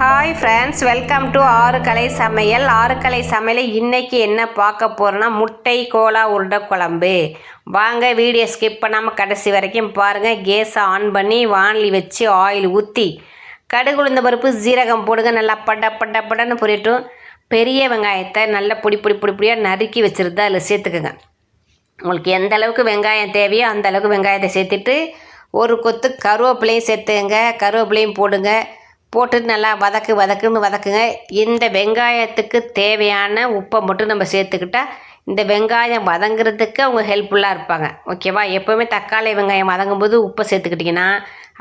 Hi friends welcome to ஆறு கலை சமையல். ஆறு கலை சமையல் இன்னைக்கு என்ன பார்க்க போகிறோன்னா முட்டை கோலா உருண்டை குழம்பு. வாங்க வீடியோ ஸ்கிப் பண்ணாமல் கடைசி வரைக்கும் பாருங்கள் கேஸை ஆன் பண்ணி வானலி வச்சு ஆயில் ஊற்றி கடுகு உளுந்த பருப்பு ஜீரகம் போடுங்க. நல்லா பட பட படன்னு புரியட்டும். பெரிய வெங்காயத்தை நல்லா பொடி பொடி பொடி பொடியாக நறுக்கி வச்சுருந்தா அதில் சேர்த்துக்குங்க. உங்களுக்கு எந்த அளவுக்கு வெங்காயம் தேவையோ அந்த அளவுக்கு வெங்காயத்தை சேர்த்துட்டு ஒரு கொத்து கருவேப்பிலையும் சேர்த்துங்க. கருவேப்பிலையும் போடுங்க. போட்டு நல்லா வதக்கு வதக்குன்னு வதக்குங்க. இந்த வெங்காயத்துக்கு தேவையான உப்பை மட்டும் நம்ம சேர்த்துக்கிட்டா இந்த வெங்காயம் வதங்குறதுக்கு அவங்க ஹெல்ப்ஃபுல்லாக இருப்பாங்க. ஓகேவா எப்போவுமே தக்காளி வெங்காயம் வதங்கும்போது உப்பை சேர்த்துக்கிட்டிங்கன்னா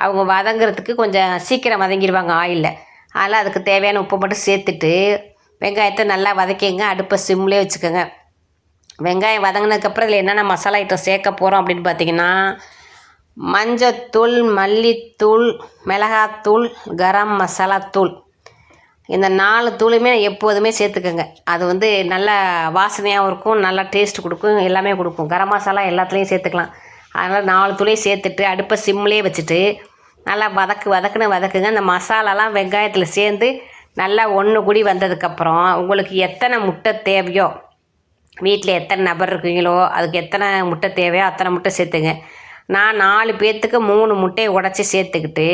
அவங்க வதங்குறதுக்கு கொஞ்சம் சீக்கிரம் வதங்கிடுவாங்க ஆயிலில் அதனால் அதுக்கு தேவையான உப்பை மட்டும் சேர்த்துட்டு வெங்காயத்தை நல்லா வதக்கிங்க. அடுப்பை சிம்லேயே வச்சுக்கோங்க. வெங்காயம் வதங்கினதுக்கப்புறம் இதில் என்னென்ன மசாலா ஐட்டம் சேர்க்க போகிறோம் அப்படின்னு பார்த்தீங்கன்னா மஞ்சத்தூள் மல்லித்தூள் மிளகாத்தூள் கரம் மசாலாத்தூள் இந்த நாலு தூளுமே எப்போதுமே சேர்த்துக்கோங்க. அது வந்து நல்ல வாசனையாகவும் இருக்கும் நல்லா டேஸ்ட் கொடுக்கும் எல்லாமே கொடுக்கும். கரம் மசாலா எல்லாத்துலேயும் சேர்த்துக்கலாம். அதனால் நாலு தூளையும் சேர்த்துட்டு அடுப்பை சிம்லேயே வச்சுட்டு நல்லா வதக்கு வதக்குன்னு வதக்குங்க. அந்த மசாலாலாம் வெங்காயத்தில் சேர்ந்து நல்லா ஒன்று கூடி வந்ததுக்கப்புறம் உங்களுக்கு எத்தனை முட்டை தேவையோ வீட்டில் எத்தனை நபர் இருக்கீங்களோ அதுக்கு எத்தனை முட்டை தேவையோ அத்தனை முட்டை சேர்த்துங்க. நான் நாலு பேர்த்துக்கு மூணு முட்டையை உடச்சி சேர்த்துக்கிட்டு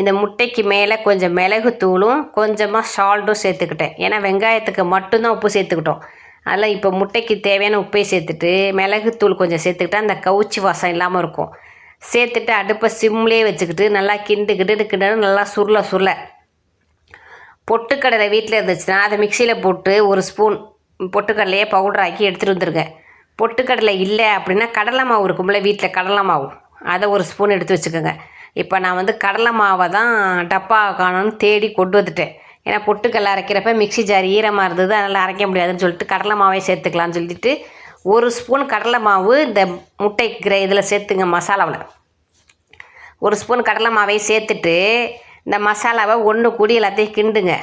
இந்த முட்டைக்கு மேலே கொஞ்சம் மிளகு தூளும் கொஞ்சமாக சால்ட்டும் சேர்த்துக்கிட்டேன். ஏன்னா வெங்காயத்துக்கு மட்டும்தான் உப்பு சேர்த்துக்கிட்டோம். அதில் இப்போ முட்டைக்கு தேவையான உப்பை சேர்த்துட்டு மிளகுத்தூள் கொஞ்சம் சேர்த்துக்கிட்டா அந்த கவுச்சி வாசம் இல்லாமல் இருக்கும். சேர்த்துட்டு அடுப்பை சிம்லேயே வச்சுக்கிட்டு நல்லா கிண்டுக்கிட்டு கிண்டு நல்லா சுருள சுருள. பொட்டுக்கடலை வீட்டில் இருந்துச்சுன்னா அதை மிக்சியில் போட்டு ஒரு ஸ்பூன் பொட்டுக்கடலையே பவுடர் ஆக்கி எடுத்துகிட்டு வந்துருங்க. பொட்டுக்கடலை இல்லை அப்படின்னா கடலை மாவு இருக்கும்ல வீட்டில் கடலை மாவு. அதை ஒரு ஸ்பூன் எடுத்து வச்சுக்கோங்க. இப்போ நான் வந்து கடலை மாவை தான் டப்பா காணும்னு தேடி கொண்டு வந்துட்டேன். ஏன்னா பொட்டுக்கடலை அரைக்கிறப்ப மிக்ஸி ஜார் ஈரமாக இருந்தது அதனால் அரைக்க முடியாதுன்னு சொல்லிட்டு கடலை மாவே சேர்த்துக்கலாம்னு சொல்லிட்டு ஒரு ஸ்பூன் கடலை மாவு இந்த முட்டை கிரை இதில் சேர்த்துங்க மசாலாவில். ஒரு ஸ்பூன் கடலை மாவை சேர்த்துட்டு இந்த மசாலாவை ஒன்று கூடி எல்லாத்தையும் கிண்டுங்க.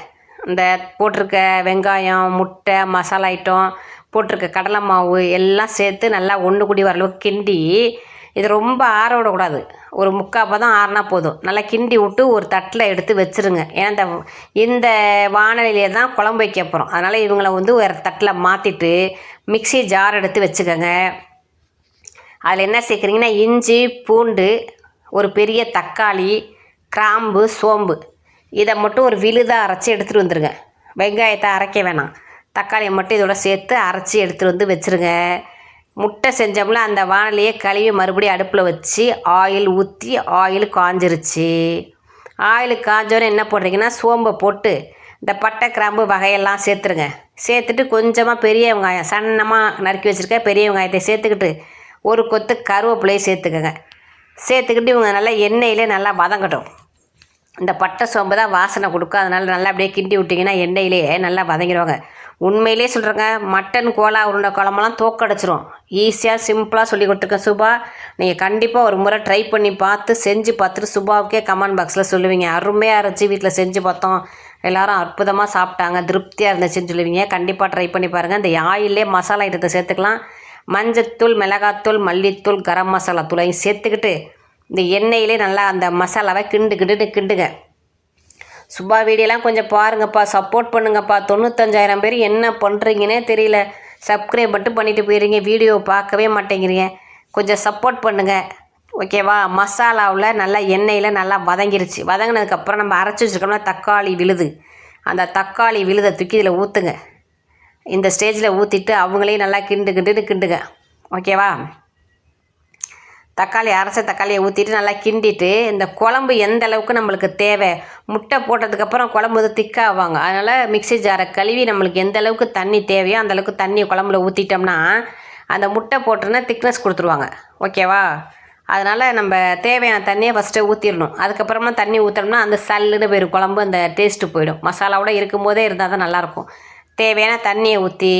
இந்த போட்டிருக்க வெங்காயம் முட்டை மசாலா ஐட்டம் போட்டிருக்க. கடலை மாவு எல்லாம் சேர்த்து நல்லா ஒன்று கூடி வர அளவுக்கு கிண்டி இது ரொம்ப ஆற விடக்கூடாது. ஒரு முக்கால் பதம் ஆறுனா போதும். நல்லா கிண்டி விட்டு ஒரு தட்டில் எடுத்து வச்சுருங்க. ஏன்னா இந்த இந்த வானலிலே தான் குழம்பு வைக்க போகிறோம் அதனால் இவங்கள வந்து ஒரு தட்டில் மாற்றிட்டு மிக்ஸி ஜார் எடுத்து வச்சுக்கோங்க. அதில் என்ன சேர்க்குறீங்கன்னா இஞ்சி பூண்டு ஒரு பெரிய தக்காளி கிராம்பு சோம்பு. இதை மட்டும் ஒரு விழுதாக அரைச்சி எடுத்துகிட்டு வந்துடுங்க வெங்காயத்தை அரைக்க வேணாம். தக்காளியை மட்டும் இதோட சேர்த்து அரைச்சி எடுத்துகிட்டு வந்து வச்சுருங்க. முட்டை செஞ்சோம்ல அந்த வானலையே கழுவி மறுபடியும் அடுப்பில் வச்சு ஆயில் ஊற்றி ஆயில் காஞ்சிருச்சு. ஆயில் காஞ்சோன்னு என்ன போடுறீங்கன்னா சோம்பை போட்டு இந்த பட்டை கிராம்பு வகையெல்லாம் சேர்த்துருங்க. சேர்த்துட்டு கொஞ்சமாக பெரிய வெங்காயம் சன்னமாக நறுக்கி வச்சுருக்க பெரிய வெங்காயத்தை சேர்த்துக்கிட்டு ஒரு கொத்து கருவேப்பிலையை சேர்த்துக்கோங்க. சேர்த்துக்கிட்டு இவங்க நல்லா எண்ணெயிலே நல்லா வதங்கட்டும். இந்த பட்டை சோம்பு தான் வாசனை கொடுக்கும். அதனால் நல்லா அப்படியே கிண்டி விட்டிங்கன்னா எண்ணெயிலேயே நல்லா வதங்கிடுவாங்க உண்மையிலே சொல்கிறேங்க மட்டன் கோலா உருண்டை குழம்பெல்லாம் தோக்கடிச்சிரும். ஈஸியாக சிம்பிளாக சொல்லி கொடுத்துருக்கேன் சுபா. நீங்கள் கண்டிப்பாக ஒரு முறை ட்ரை பண்ணி பார்த்து செஞ்சு பார்த்துட்டு சுபாவுக்கே கமெண்ட் பாக்ஸில் சொல்லுவீங்க. அருமையாக இருந்துச்சு வீட்டில் செஞ்சு பார்த்தோம். எல்லாரும் அற்புதமாக சாப்பிட்டாங்க திருப்தியாக இருந்துச்சுன்னு சொல்லுவீங்க. கண்டிப்பாக ட்ரை பண்ணி பாருங்கள் இந்த ஆயிலே மசாலா ஐட்டத்தை சேர்த்துக்கலாம். மஞ்சத்தூள் மிளகாத்தூள் மல்லித்தூள் கரம் மசாலா தூளையும் சேர்த்துக்கிட்டு இந்த எண்ணெயிலே நல்லா அந்த மசாலாவை கிண்டு கிண்டுன்னு கிண்டுங்க. சுபா வீடியோலாம் கொஞ்சம் பாருங்கப்பா சப்போர்ட் பண்ணுங்கப்பா. தொண்ணூத்தஞ்சாயிரம் பேர் என்ன பண்ணுறீங்கன்னே தெரியல. சப்ஸ்கிரைப் மட்டும் பண்ணிட்டு போயிடுறீங்க வீடியோ பார்க்கவே மாட்டேங்கிறீங்க. கொஞ்சம் சப்போர்ட் பண்ணுங்கள் ஓகேவா மசாலாவில் நல்லா எண்ணெயில் நல்லா வதங்கிருச்சு. வதங்கினதுக்கப்புறம் நம்ம அரைச்சி வச்சுருக்கோம்னா தக்காளி விழுது. அந்த தக்காளி விழுதை தூக்கி இதில் ஊற்றுங்க இந்த ஸ்டேஜில் ஊற்றிட்டு அவங்களையும் நல்லா கிண்டு கிண்டுன்னு கிண்டுங்க. ஓகேவா தக்காளி அரைச்ச தக்காளியை ஊற்றிட்டு நல்லா கிண்டிட்டு இந்த குழம்பு எந்த அளவுக்கு நம்மளுக்கு தேவை முட்டை போட்டதுக்கப்புறம் குழம்பு வந்து திக்காவாங்க அதனால் மிக்ஸி ஜாரை கழுவி நம்மளுக்கு எந்த அளவுக்கு தண்ணி தேவையோ அந்த அளவுக்கு தண்ணி குழம்புல ஊற்றிட்டோம்னா அந்த முட்டை போட்டோன்னா திக்னஸ் கொடுத்துருவாங்க. ஓகேவா அதனால் நம்ம தேவையான தண்ணியை ஃபஸ்ட்டு ஊற்றிடணும் அதுக்கப்புறமா தண்ணி ஊற்றணும்னா அந்த சல்லுன்னு போயிடும் குழம்பு அந்த டேஸ்ட்டு போயிடும். மசாலாவோட இருக்கும்போதே இருந்தால் தான் நல்லாயிருக்கும். தேவையான தண்ணியை ஊற்றி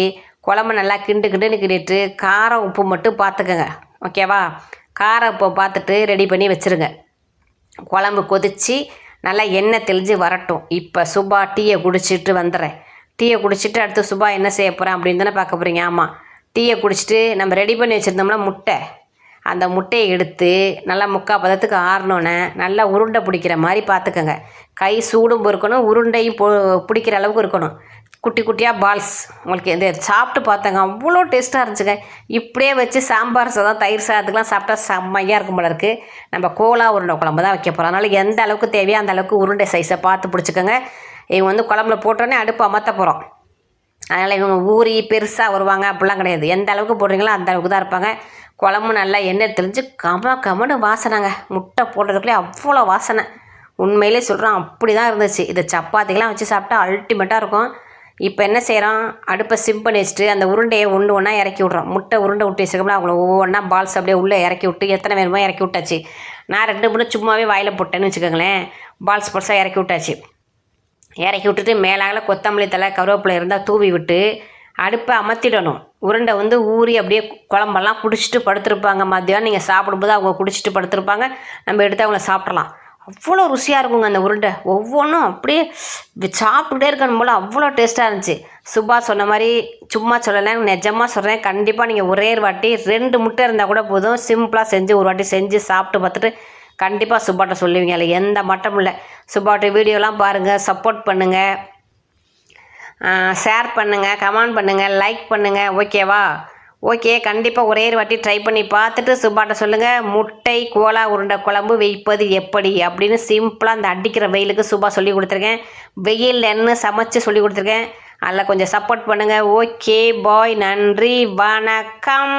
குழம்பு நல்லா கிண்டு கிண்டுன்னு கிண்டிட்டு காரம் உப்பு மட்டும் பார்த்துக்கோங்க. ஓகேவா காரம் இப்போ பார்த்துட்டு ரெடி பண்ணி வச்சுருங்க. குழம்பு கொதித்து நல்லா எண்ணெய் தெளிஞ்சு வரட்டும். இப்போ சுபா டீயை குடிச்சிட்டு வந்துடுறேன். டீயை குடிச்சிட்டு அடுத்து சுபா என்ன செய்ய போகிறேன் அப்படின்னு தானே பார்க்க போகிறீங்க ஆமாம் டீயை குடிச்சிட்டு நம்ம ரெடி பண்ணி வச்சுருந்தோம்னா முட்டை. அந்த முட்டையை எடுத்து நல்லா முக்கால் பதத்துக்கு ஆறினோன்னே நல்லா உருண்டை பிடிக்கிற மாதிரி பார்த்துக்கோங்க. கை சூடும் இருக்கணும் உருண்டையும் பொ பிடிக்கிற அளவுக்கு இருக்கணும். குட்டி குட்டியாக பால்ஸ். உங்களுக்கு இந்த சாப்பிட்டு பார்த்தேங்க அவ்வளோ டேஸ்ட்டாக இருந்துச்சுங்க. இப்படியே வச்சு சாம்பார் சாதம் தயிர் சாதத்துக்குலாம் சாப்பிட்டா செம்மையாக இருக்கும் போல இருக்குது நம்ம கோலா உருண்டை குழம்பு தான் வைக்க போகிறோம் அதனால் எந்த அளவுக்கு தேவையோ அந்த அளவுக்கு உருண்டை சைஸை பார்த்து பிடிச்சிக்கோங்க. இவங்க வந்து குழம்புல போட்டோன்னே அடுப்பு அமர்த்த போகிறோம் அதனால் இவங்க ஊறி பெருசாக வருவாங்க அப்படிலாம் கிடையாது. எந்த அளவுக்கு போடுறீங்களோ அந்த அளவுக்கு தான் இருப்பாங்க. குழம்பு நல்லா எண்ணெய் தெளிஞ்சு கம கமனு வாசனைங்க. முட்டை போடுறதுக்குள்ளே அவ்வளோ வாசனை. உண்மையிலே சொல்கிறோம் அப்படி தான் இருந்துச்சு. இது சப்பாத்திக்கெலாம் வச்சு சாப்பிட்டா அல்டிமேட்டாக இருக்கும். இப்போ என்ன செய்கிறோம் அடுப்பை சிம் பண்ணி வச்சுட்டு அந்த உருண்டையை ஒன்று ஒன்றா இறக்கி விட்றோம் முட்டை உருண்டை விட்டு வச்சுக்கோம்னா அவங்கள ஒவ்வொன்றா பால்ஸ் அப்படியே உள்ளே இறக்கி விட்டு எத்தனை வேணுமோ இறக்கி விட்டாச்சு. நான் ரெண்டு மூணு சும்மாவே வாயில் போட்டேன்னு வச்சுக்கோங்களேன் பால்ஸ் பல்ஸாக இறக்கி விட்டாச்சு. இறக்கி விட்டுட்டு மேலால கொத்தமல்லி தலை கருவேப்பிலை இருந்தால் தூவி விட்டு அடுப்பை அமர்த்திடணும். உருண்டை வந்து ஊறி அப்படியே குழம்பெல்லாம் குடிச்சிட்டு படுத்துருப்பாங்க. மதியானம் நீங்கள் சாப்பிடும்போது அவங்க குடிச்சிட்டு படுத்துருப்பாங்க. நம்ம எடுத்து அவங்கள சாப்பிட்றலாம் அவ்வளோ ருசியாக இருக்குங்க அந்த உருண்டை. ஒவ்வொன்றும் அப்படியே சாப்பிட்டுட்டே இருக்கணும் போல் அவ்வளோ டேஸ்ட்டாக இருந்துச்சு. சுபா சொன்ன மாதிரி சும்மா சொல்லலை நிஜமாக சொல்கிறேன் கண்டிப்பாக நீங்கள் ஒரே ஒரு வாட்டி ரெண்டு முட்டை இருந்தால் கூட போதும். சிம்பிளாக செஞ்சு ஒரு வாட்டி செஞ்சு சாப்பிட்டு பார்த்துட்டு கண்டிப்பாக சுப்பாட்ட சொல்லுவீங்க. அதில் எந்த மட்டமும் இல்லை. சுப்பாட்ட வீடியோலாம் பாருங்கள் சப்போர்ட் பண்ணுங்கள் ஷேர் பண்ணுங்கள் கமெண்ட் பண்ணுங்கள் லைக் பண்ணுங்கள் ஓகேவா ஓகே கண்டிப்பாக ஒரே ஒரு வாட்டி ட்ரை பண்ணி பார்த்துட்டு சுபாட்ட சொல்லுங்கள் முட்டை கோலா உருண்டை குழம்பு வைப்பது எப்படி? அப்படின்னு சிம்பிளாக அந்த அடிக்கிற வெயிலுக்கு சுபா சொல்லி கொடுத்துருக்கேன். வெயில் என்ன சமைச்சு சொல்லி கொடுத்துருக்கேன். அதில் கொஞ்சம் சப்போர்ட் பண்ணுங்கள் ஓகே பாய் நன்றி. வணக்கம்.